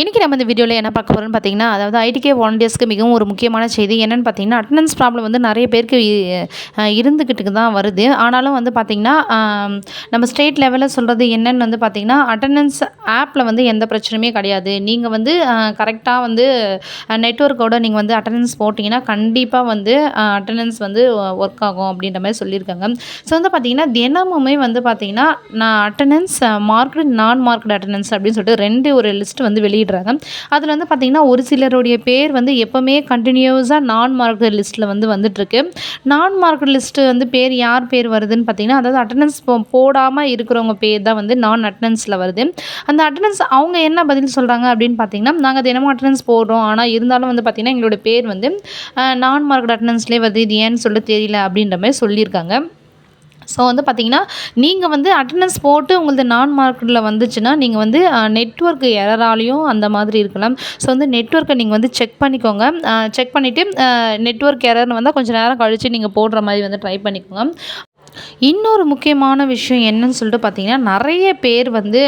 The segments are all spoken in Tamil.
இன்றைக்கி நம்ம இந்த வீடியோவில் என்ன பார்க்க போகிறோம்னு பார்த்தீங்கன்னா அதாவது ஐடிகே வாலண்டியர்ஸ்க்கு மிகவும் ஒரு முக்கியமான செய்தி என்னென்னு பார்த்தீங்கன்னா அட்டண்டன்ஸ் ப்ராப்ளம் வந்து நிறைய பேருக்கு இருந்துக்கிட்டு தான் வருது. ஆனாலும் வந்து பார்த்திங்கன்னா நம்ம ஸ்டேட் லெவலில் சொல்கிறது என்னென்னு வந்து பார்த்திங்கன்னா அட்டண்டன்ஸ் ஆப்பில் வந்து எந்த பிரச்சனையுமே கிடையாது. நீங்கள் வந்து கரெக்டாக வந்து நெட்ஒர்க்கோடு நீங்கள் வந்து அட்டண்டன்ஸ் போட்டிங்கன்னா கண்டிப்பாக வந்து அட்டண்டன்ஸ் வந்து ஒர்க் ஆகும் அப்படின்ற மாதிரி சொல்லியிருக்காங்க. ஸோ வந்து பார்த்திங்கன்னா தினமுமே வந்து பார்த்திங்கன்னா நான் அட்டண்டன்ஸ் மார்க்டு நான் மார்க்டு அட்டண்டன்ஸ் அப்படின்னு சொல்லிட்டு ரெண்டு ஒரு லிஸ்ட் வந்து வெளியே வெளியிடுறாங்க அதில் வந்து பார்த்திங்கன்னா ஒரு சிலருடைய பேர் வந்து எப்போவுமே கண்டினியூஸாக நான் மார்க்கெட் லிஸ்ட்டில் வந்து வந்துட்டுருக்கு. நான் மார்க்கெட் லிஸ்ட்டு வந்து பேர் யார் பேர் வருதுன்னு பார்த்திங்கன்னா அதாவது அட்டண்டன்ஸ் போடாமல் இருக்கிறவங்க பேர் தான் வந்து நான் அட்டண்டன்ஸில் வருது. அந்த அட்டண்டன்ஸ் அவங்க என்ன பதில் சொல்கிறாங்க அப்படின்னு பார்த்தீங்கன்னா நாங்கள் தினமும் அட்டண்டன்ஸ் போடுறோம். ஆனால் இருந்தாலும் வந்து பார்த்திங்கன்னா எங்களோட பேர் வந்து நான் மார்க்கெட் அட்டண்டன்ஸ்லேயே வருது. இது ஏன்னு சொல்ல தெரியல அப்படின்ற மாதிரி சொல்லியிருக்காங்க. ஸோ வந்து பார்த்தீங்கன்னா நீங்கள் வந்து அட்டண்டன்ஸ் போட்டு உங்களது நான் மார்க்கெட்டில் வந்துச்சுன்னா நீங்கள் வந்து நெட்ஒர்க் எரராலையும் அந்த மாதிரி இருக்கலாம். ஸோ வந்து நெட்ஒர்க்கை நீங்கள் வந்து செக் பண்ணிக்கோங்க. செக் பண்ணிவிட்டு நெட்ஒர்க் எரர்னு வந்தால் கொஞ்சம் நேரம் கழித்து நீங்கள் போடுற மாதிரி வந்து ட்ரை பண்ணிக்கோங்க. இன்னொரு முக்கியமான விஷயம் என்னன்னு சொல்லிட்டு பார்த்தீங்கன்னா நிறைய பேர் வந்து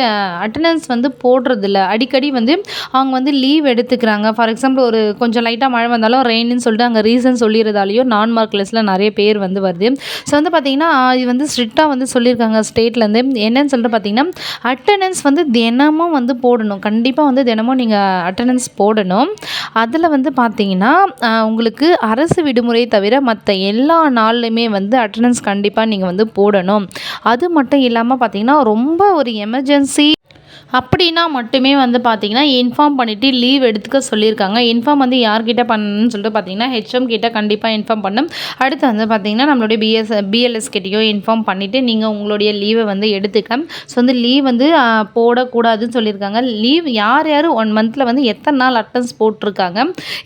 அட்டண்டன்ஸ் வந்து போடுறதில்ல. அடிக்கடி வந்து அவங்க வந்து லீவ் எடுத்துக்கிறாங்க. ஃபார் எக்ஸாம்பிள் ஒரு கொஞ்சம் லைட்டாக மழை வந்தாலும் ரெயின்னு சொல்லிட்டு அங்கே ரீசன் சொல்லிடுறதாலேயோ நான் மார்க் லிஸ்ட்டில் நிறைய பேர் வந்து வருது. ஸோ வந்து பார்த்திங்கன்னா இது வந்து ஸ்ட்ரிக்டாக வந்து சொல்லியிருக்காங்க ஸ்டேட்லேருந்து என்னன்னு சொல்லிட்டு பார்த்தீங்கன்னா அட்டண்டன்ஸ் வந்து தினமும் வந்து போடணும். கண்டிப்பாக வந்து தினமும் நீங்கள் அட்டண்டன்ஸ் போடணும். அதில் வந்து பார்த்தீங்கன்னா உங்களுக்கு அரசு விடுமுறை தவிர மற்ற எல்லா நாள்லையுமே வந்து அட்டண்டன்ஸ் கண்டிப்பாக நீங்கள் வந்து போடணும். அது மட்டும் இல்லாமல் பார்த்தீங்கன்னா ரொம்ப ஒரு எமர்ஜென்சி அப்படின்னா மட்டுமே வந்து பார்த்திங்கன்னா இன்ஃபார்ம் பண்ணிவிட்டு லீவ் எடுத்துக்க சொல்லியிருக்காங்க. இன்ஃபார்ம் வந்து யார்கிட்ட பண்ணணும்னு சொல்லிட்டு பார்த்தீங்கன்னா ஹெச்எம் கிட்ட கண்டிப்பாக இன்ஃபார்ம் பண்ணும். அடுத்து வந்து பார்த்தீங்கன்னா நம்மளுடைய பிஎஸ் பிஎல்எஸ் கிட்டேயோ இன்ஃபார்ம் பண்ணிவிட்டு நீங்கள் உங்களுடைய லீவை வந்து எடுத்துக்கலாம் ஸோ வந்து லீவ் வந்து போடக்கூடாதுன்னு சொல்லியிருக்காங்க. லீவ் யார் யார் ஒன் மந்தில் வந்து எத்தனை நாள் அட்டன்ஸ் போட்டிருக்காங்க?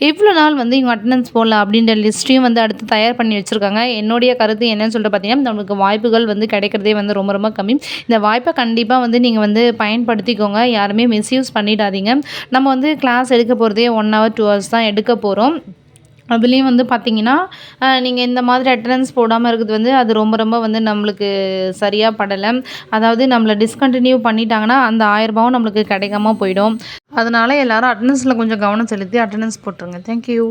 எவ்வளோ நாள் வந்து இவங்க அட்டண்டன்ஸ் போடல அப்படின்ற லிஸ்ட்டையும் வந்து அடுத்து தயார் பண்ணி வச்சுருக்காங்க. என்னுடைய கருத்து என்னன்னு சொல்லிட்டு பார்த்தீங்கன்னா நம்மளுக்கு வாய்ப்புகள் வந்து கிடைக்கிறதே வந்து ரொம்ப ரொம்ப கம்மி. இந்த வாய்ப்பை கண்டிப்பாக வந்து நீங்கள் வந்து பயன்படுத்தி மாற்றிக்கோங்க யாருமே மிஸ்யூஸ் பண்ணிடாதீங்க. நம்ம வந்து கிளாஸ் எடுக்க போகிறதே ஒன் ஹவர் டூ ஹவர்ஸ் தான் எடுக்க போகிறோம் அதுலேயும் வந்து பார்த்திங்கன்னா நீங்கள் இந்த மாதிரி அட்டண்டன்ஸ் போடாமல் இருக்கிறது வந்து அது ரொம்ப ரொம்ப வந்து நம்மளுக்கு சரியாக படலை. அதாவது நம்மளை டிஸ்கண்டினியூ பண்ணிட்டாங்கன்னா அந்த ஆயிரரூபாவும் நம்மளுக்கு கிடைக்காம போயிடும். அதனால் எல்லோரும் அட்டண்டன்ஸில் கொஞ்சம் கவனம் செலுத்தி அட்டண்டன்ஸ் போட்டுருங்க. தேங்க்யூ